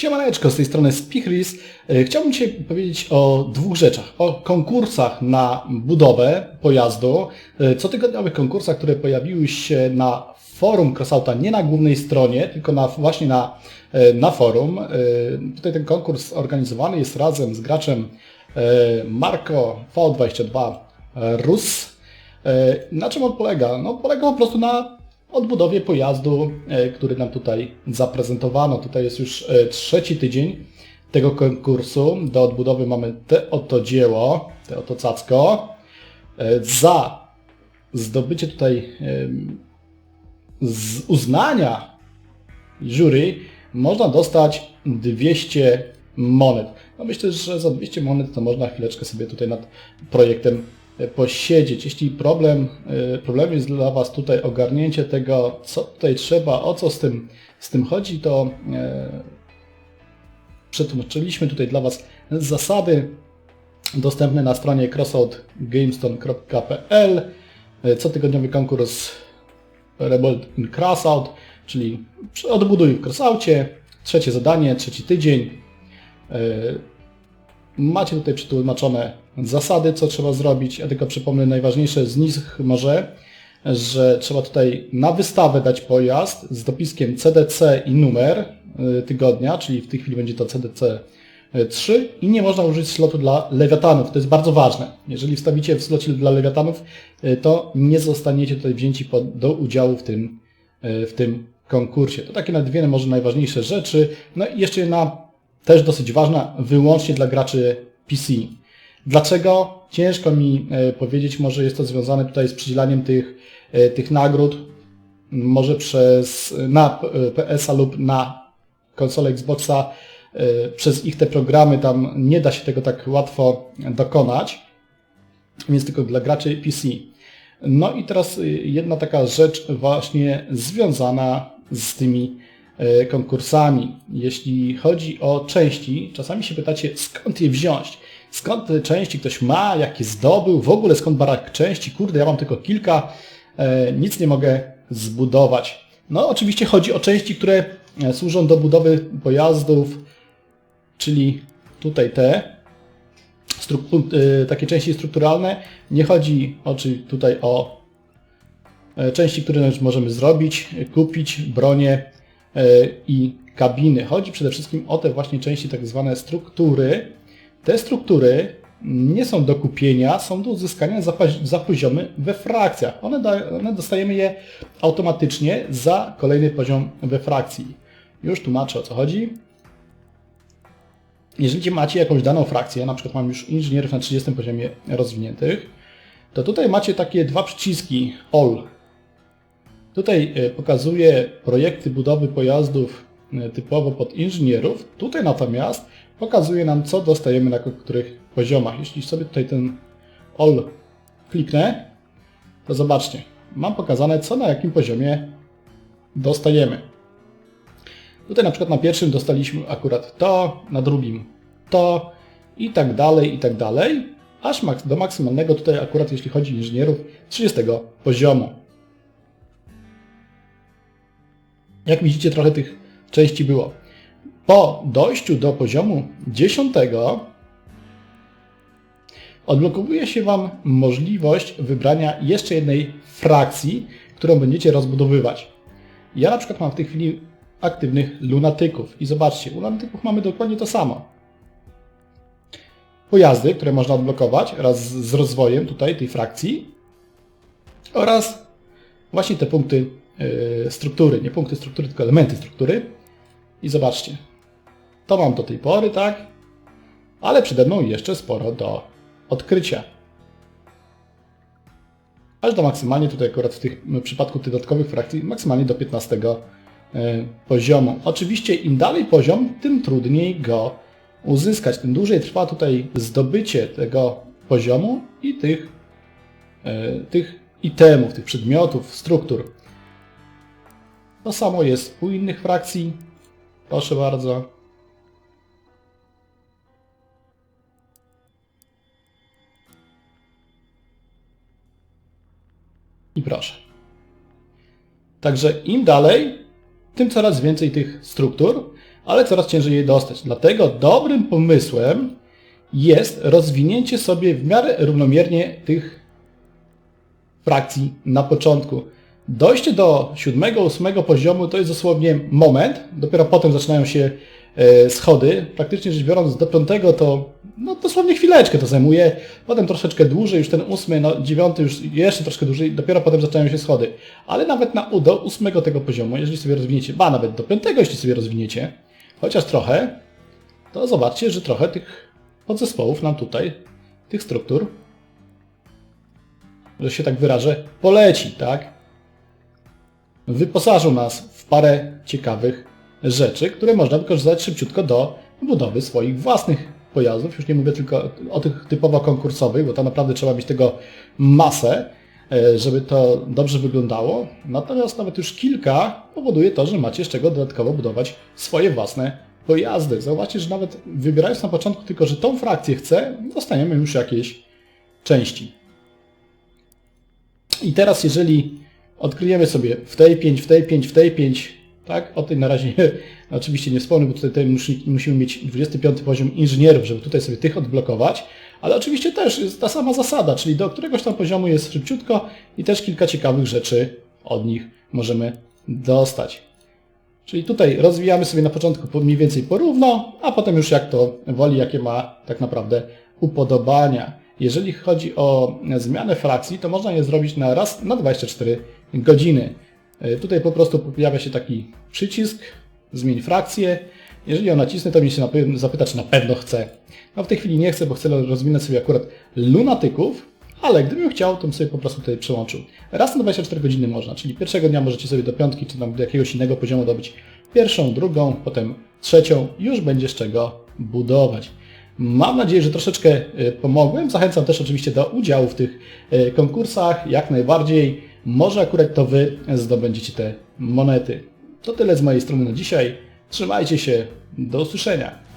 Siemaneczko, z tej strony Spichris. E, Chciałbym dzisiaj powiedzieć o dwóch rzeczach. O konkursach na budowę pojazdu, e, cotygodniowych konkursach, które pojawiły się na forum Crossauta, nie na głównej stronie, tylko na, właśnie na, e, na forum. Tutaj ten konkurs organizowany jest razem z graczem Marco V22 Rus. Na czym on polega? No polega po prostu na odbudowie pojazdu, e, który nam tutaj zaprezentowano. Tutaj jest już e, trzeci tydzień tego konkursu. Do odbudowy mamy te oto dzieło, te oto cacko. E, Za zdobycie tutaj z uznania jury można dostać 200 monet. No myślę, że za 200 monet to można chwileczkę sobie tutaj nad projektem posiedzieć. Jeśli problem, e, problem jest dla Was tutaj ogarnięcie tego, co tutaj trzeba, o co z tym, z tym chodzi, to e, przetłumaczyliśmy tutaj dla Was zasady dostępne na stronie crossoutgamestone.pl. E, Cotygodniowy konkurs Rebuild in Crossout, czyli odbuduj w Crossoutie. Trzecie zadanie, trzeci tydzień. E, Macie tutaj przetłumaczone zasady, co trzeba zrobić. Ja tylko przypomnę najważniejsze z nich może, że trzeba tutaj na wystawę dać pojazd z dopiskiem CDC i numer y, tygodnia, czyli w tej chwili będzie to CDC 3 i nie można użyć slotu dla lewiatanów. To jest bardzo ważne. Jeżeli wstawicie w slocie dla lewiatanów, y, to nie zostaniecie tutaj wzięci pod, do udziału w tym, y, w tym konkursie. To takie na dwie może najważniejsze rzeczy. No i jeszcze jedna też dosyć ważna, wyłącznie dla graczy PC. Dlaczego? Ciężko mi e, powiedzieć, może jest to związane tutaj z przydzielaniem tych, e, tych nagród, może przez na e, PS-a lub na konsolę Xboxa, przez ich te programy tam nie da się tego tak łatwo dokonać, więc tylko dla graczy PC. No i teraz jedna taka rzecz właśnie związana z tymi konkursami. Jeśli chodzi o części, czasami się pytacie, skąd je wziąć? Skąd te części ktoś ma, jakie zdobył, w ogóle skąd barak części? Kurde, ja mam tylko kilka, e, nic nie mogę zbudować. No oczywiście chodzi o części, które e, służą do budowy pojazdów, czyli tutaj te, y, takie części strukturalne. Nie chodzi oczy tutaj o e, części, które możemy zrobić, e, kupić, bronie e, i kabiny. Chodzi przede wszystkim o te właśnie części tak zwane struktury. Te struktury nie są do kupienia, są do uzyskania za, za poziomy we frakcjach. One, da, one dostajemy je automatycznie za kolejny poziom we frakcji. Już tłumaczę o co chodzi. Jeżeli macie jakąś daną frakcję, na przykład mam już inżynierów na 30 poziomie rozwiniętych, to tutaj macie takie dwa przyciski All. Tutaj e, pokazuje projekty budowy pojazdów e, typowo pod inżynierów. Tutaj natomiast pokazuje nam, co dostajemy na których poziomach. Jeśli sobie tutaj ten All kliknę, to zobaczcie, mam pokazane, co na jakim poziomie dostajemy. Tutaj na przykład na pierwszym dostaliśmy akurat to, na drugim to i tak dalej, i tak dalej, aż do maksymalnego tutaj akurat jeśli chodzi o inżynierów 30 poziomu. Jak widzicie trochę tych części było. Po dojściu do poziomu 10 odblokowuje się Wam możliwość wybrania jeszcze jednej frakcji, którą będziecie rozbudowywać. Ja na przykład mam w tej chwili aktywnych lunatyków. I zobaczcie, u lunatyków mamy dokładnie to samo. Pojazdy, które można odblokować wraz z rozwojem tutaj tej frakcji oraz właśnie te punkty yy, struktury. Nie punkty struktury, tylko elementy struktury. I zobaczcie, to mam do tej pory, tak? Ale przede mną jeszcze sporo do odkrycia. Aż do maksymalnie tutaj akurat w tych w przypadku tych dodatkowych frakcji maksymalnie do 15 e, poziomu. Oczywiście im dalej poziom, tym trudniej go uzyskać, tym dłużej trwa tutaj zdobycie tego poziomu i tych, e, tych itemów, tych przedmiotów, struktur. To samo jest u innych frakcji. Proszę bardzo. I proszę. Także im dalej, tym coraz więcej tych struktur. ale coraz ciężej je dostać. Dlatego dobrym pomysłem jest rozwinięcie sobie w miarę równomiernie tych frakcji na początku. Dojście do siódmego, ósmego poziomu to jest dosłownie moment, dopiero potem zaczynają się schody. Praktycznie rzecz biorąc do piątego to no, dosłownie chwileczkę to zajmuje, potem troszeczkę dłużej, już ten ósmy, no dziewiąty już jeszcze troszkę dłużej, dopiero potem zaczynają się schody. Ale nawet na do ósmego tego poziomu, jeżeli sobie rozwiniecie, ba nawet do piątego, jeśli sobie rozwiniecie, chociaż trochę, to zobaczcie, że trochę tych podzespołów nam tutaj, tych struktur, że się tak wyrażę, poleci, tak? Wyposażył nas w parę ciekawych rzeczy, które można wykorzystać szybciutko do budowy swoich własnych pojazdów. Już nie mówię tylko o tych typowo konkursowych, bo tam naprawdę trzeba mieć tego masę, e, żeby to dobrze wyglądało. Natomiast nawet już kilka powoduje to, że macie z czego dodatkowo budować swoje własne pojazdy. Zauważcie, że nawet wybierając na początku tylko, że tą frakcję chcę, dostaniemy już jakieś części. I teraz jeżeli odkryjemy sobie w tej 5, w tej 5, w tej 5, tak? O tej na razie oczywiście nie wspomnę, bo tutaj, tutaj musi, musimy mieć 25 poziom inżynierów, żeby tutaj sobie tych odblokować, ale oczywiście też jest ta sama zasada, czyli do któregoś tam poziomu jest szybciutko i też kilka ciekawych rzeczy od nich możemy dostać. Czyli tutaj rozwijamy sobie na początku po- mniej więcej porówno, a potem już jak to woli, jakie ma tak naprawdę upodobania. Jeżeli chodzi o zmianę frakcji, to można je zrobić na raz na 24 godziny. E, Tutaj po prostu pojawia się taki przycisk, zmień frakcję. Jeżeli ją nacisnę, to mnie się zapyta, czy na pewno chcę. No w tej chwili nie chcę, bo chcę rozwinąć sobie akurat lunatyków, ale gdybym chciał, to bym sobie po prostu tutaj przełączył. Raz na 24 godziny można, czyli pierwszego dnia możecie sobie do piątki, czy tam do jakiegoś innego poziomu dobyć pierwszą, drugą, potem trzecią, już będzie z czego budować. Mam nadzieję, że troszeczkę e, pomogłem. Zachęcam też oczywiście do udziału w tych e, konkursach, jak najbardziej. Może akurat to Wy zdobędziecie te monety. To tyle z mojej strony na dzisiaj. Trzymajcie się. Do usłyszenia.